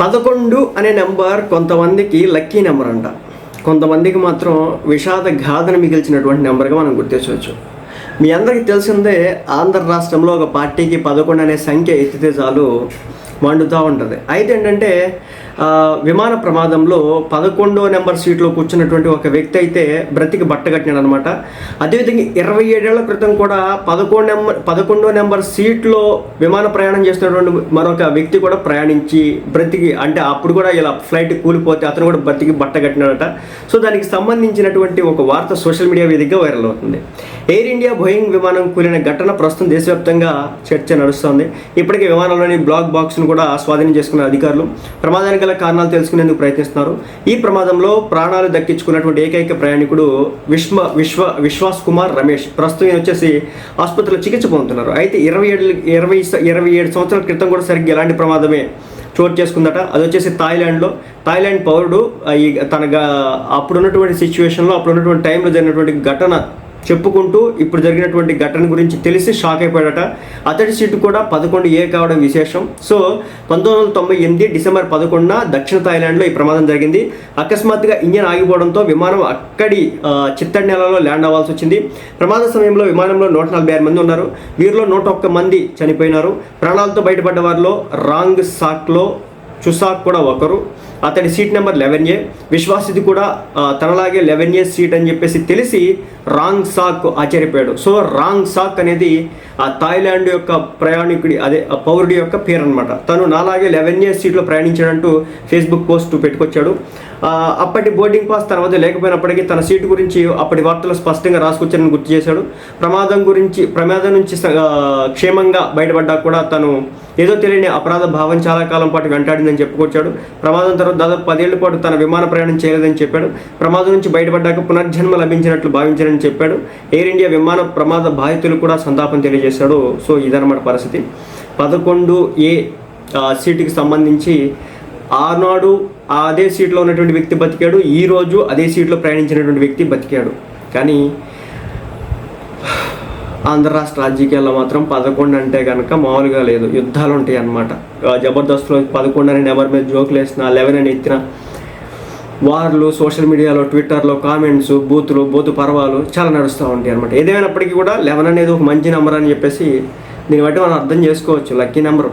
పదకొండు అనే నెంబర్ కొంతమందికి లక్కీ నెంబర్ అంట. కొంతమందికి మాత్రం విషాద గాథను మిగిల్చినటువంటి నెంబర్గా మనం గుర్తించవచ్చు. మీ అందరికీ తెలిసిందే ఆంధ్ర రాష్ట్రంలో ఒక పార్టీకి పదకొండు అనే సంఖ్య ఎత్తితే చాలు మండుతూ ఉంటుంది. అయితే ఏంటంటే విమాన ప్రమాదంలో పదకొండో నెంబర్ సీట్లో కూర్చున్నటువంటి ఒక వ్యక్తి అయితే బ్రతికి బట్టగట్టినాడు అనమాట అదేవిధంగా ఇరవై ఏడేళ్ళ క్రితం కూడా పదకొండు నెంబర్ పదకొండో నెంబర్ సీట్లో విమాన ప్రయాణం చేస్తున్నటువంటి మరొక వ్యక్తి కూడా ప్రయాణించి బ్రతికి అంటే అప్పుడు కూడా ఇలా ఫ్లైట్ కూలిపోతే అతను కూడా బ్రతికి బట్టగట్టినాడట సో దానికి సంబంధించినటువంటి ఒక వార్త సోషల్ మీడియా వేదికగా వైరల్ అవుతుంది. ఎయిర్ ఇండియా బోయింగ్ విమానం కూలిన ఘటన ప్రస్తుతం దేశవ్యాప్తంగా చర్చ నడుస్తోంది. ఇప్పటికే విమానంలోని బ్లాక్ బాక్స్ను కూడా స్వాధీనం చేసుకున్న అధికారులు ప్రమాదానికి గల కారణాలు తెలుసుకునేందుకు ప్రయత్నిస్తున్నారు. ఈ ప్రమాదంలో ప్రాణాలు దక్కించుకున్నటువంటి ఏకైక ప్రయాణికుడు విశ్వ విశ్వ విశ్వాస్ కుమార్ రమేష్ ప్రస్తుతం వచ్చేసి ఆసుపత్రిలో చికిత్స పొందుతున్నారు. అయితే ఇరవై ఏడు ఇరవై ఇరవై ఏడు సంవత్సరాల క్రితం కూడా సరిగ్గా ఎలాంటి ప్రమాదమే చోటు చేసుకుందట. అది వచ్చేసి థాయిలాండ్లో. థాయిలాండ్ పౌరుడు ఈ తన అప్పుడున్నటువంటి సిచ్యువేషన్లో అప్పుడున్నటువంటి టైంలో జరిగినటువంటి ఘటన చెప్పుకుంటూ ఇప్పుడు జరిగినటువంటి ఘటన గురించి తెలిసి షాక్ అయిపోయాడట. అతడి సీటు కూడా పదకొండు ఏ కావడం విశేషం. సో పంతొమ్మిది వందల తొంభై ఎనిమిది డిసెంబర్ పదకొండున దక్షిణ థాయిలాండ్లో ఈ ప్రమాదం జరిగింది. అకస్మాత్తుగా ఇంజన్ ఆగిపోవడంతో విమానం అక్కడి చిత్తడి నెలలో ల్యాండ్ అవ్వాల్సి వచ్చింది. ప్రమాద సమయంలో విమానంలో నూట నలభై ఆరు మంది ఉన్నారు. వీరిలో నూట ఒక్క మంది చనిపోయినారు. ప్రాణాలతో బయటపడ్డ వారిలో రాంగ్ సాక్లో చుసాక్ కూడా ఒకరు. అతడి సీట్ నెంబర్ లెవెన్ ఏ విశ్వాసిది కూడా తనలాగే లెవెన్ ఏ సీట్ అని చెప్పేసి తెలిసి రాంగ్ సాక్ ఆశ్చర్యపోయాడు. సో రాంగ్ సాక్ అనేది ఆ థాయిలాండ్ యొక్క ప్రయాణికుడి అదే పౌరుడి యొక్క పేరు అనమాట తను నాలాగే లెవెన్ ఏ సీట్లో ప్రయాణించాడంటూ ఫేస్బుక్ పోస్ట్ పెట్టుకొచ్చాడు. అప్పటి బోర్డింగ్ పాస్ తన వద్ద లేకపోయినప్పటికీ తన సీటు గురించి అప్పటి వార్తలు స్పష్టంగా రాసుకొచ్చారని గుర్తు చేశాడు. ప్రమాదం గురించి ప్రమాదం నుంచి క్షేమంగా బయటపడ్డా కూడా తను ఏదో తెలియని అపరాధ భావం చాలా కాలం పాటు వెంటాడిందని చెప్పుకొచ్చాడు. ప్రమాదం తర్వాత దాదాపు పదేళ్ళ పాటు తన విమాన ప్రయాణం చేయలేదని చెప్పాడు. ప్రమాదం నుంచి బయటపడ్డాక పునర్జన్మ లభించినట్లు భావించారని చెప్పాడు. ఎయిర్ ఇండియా విమాన ప్రమాద బాధితులు కూడా సంతాపం తెలియజేశాడు. సో ఇదన్నమాట పరిస్థితి. పదకొండు ఏ సీటుకి సంబంధించి ఆనాడు అదే సీట్లో ఉన్నటువంటి వ్యక్తి బతికాడు ఈ రోజు అదే సీట్లో ప్రయాణించినటువంటి వ్యక్తి బతికాడు. కానీ ఆంధ్ర రాష్ట్ర రాజకీయాల్లో మాత్రం పదకొండు అంటే కనుక మామూలుగా లేదు. యుద్ధాలు ఉంటాయి అన్నమాట. జబర్దస్త్లో పదకొండు అని ఎవరి మీద జోకులు వేసిన లెవెన్ అని ఎత్తిన వార్లు సోషల్ మీడియాలో ట్విట్టర్లో కామెంట్స్ బూతులు బూతు పర్వాలు చాలా నడుస్తూ ఉంటాయి అనమాట ఏదేమైనప్పటికీ కూడా లెవెన్ అనేది ఒక మంచి నెంబర్ అని చెప్పేసి దీన్ని బట్టి మనం అర్థం చేసుకోవచ్చు. Lucky number.